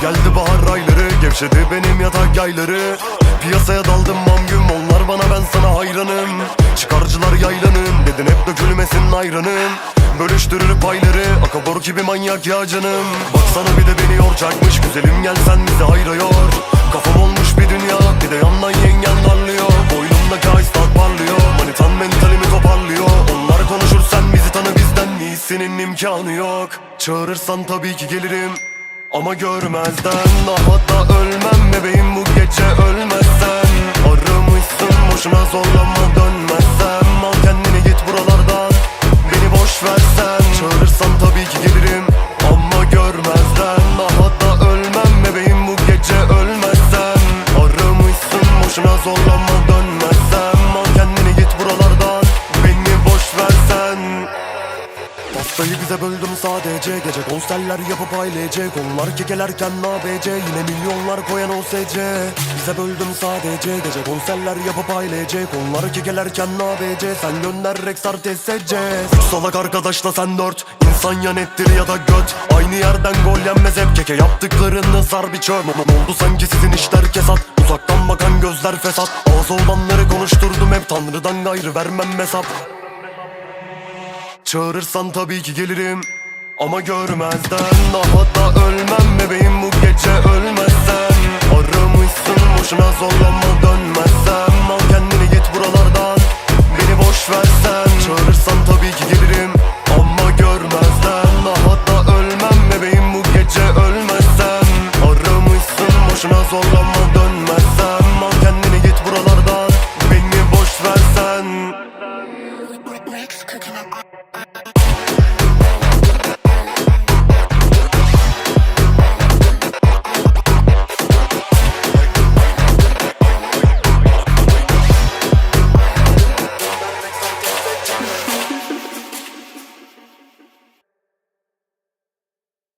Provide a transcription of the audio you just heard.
Geldi bahar ayları Gevşedi benim yatak yayları. Piyasaya daldım mam güm Onlar bana ben sana hayranım. Çıkarcılar yaylanın Dedin hep dökülmesin ayranım. Bölüştürür payları Akabor gibi manyak ya canım. Baksana bir de beni yoracakmış Güzelim gel sen bizi hayra yor. Kafam olmuş bir dünya Bir de yandan yengen imkanı yok. Çağırırsan tabii ki gelirim. Ama görmezden da ölmem. Bebeğim bu gece Pastayı bize böldüm sadece. Gece konserler yapıp ailecek Onlar kekelerken ABC Yine milyonlar koyan o sece Bize böldüm sadece. Gece konserler yapıp ailecek Onlar kekelerken ABC Sen gönder Rexar TSC Salak arkadaşla sen dört. İnsan ya nettir ya da göt. Aynı yerden gol yenmez hep. Keke yaptıklarını sar bir Ne oldu sanki sizin işler kesat? Uzaktan bakan gözler fesat. Ağzı olanları konuşturdum hep. Tanrıdan gayrı vermem hesap Çağırırsan tabii ki gelirim. Ama görmezden da ölmem. Bebeğim bu gece ölmezsen. Aramışsın boşuna zorlama dönmezsem Al kendini git buralardan. Beni boş versen. Çağırırsan tabii ki gelirim. Ama görmezden da ölmem. Bebeğim bu gece ölmezsen. Aramışsın boşuna zorlama dönmezsem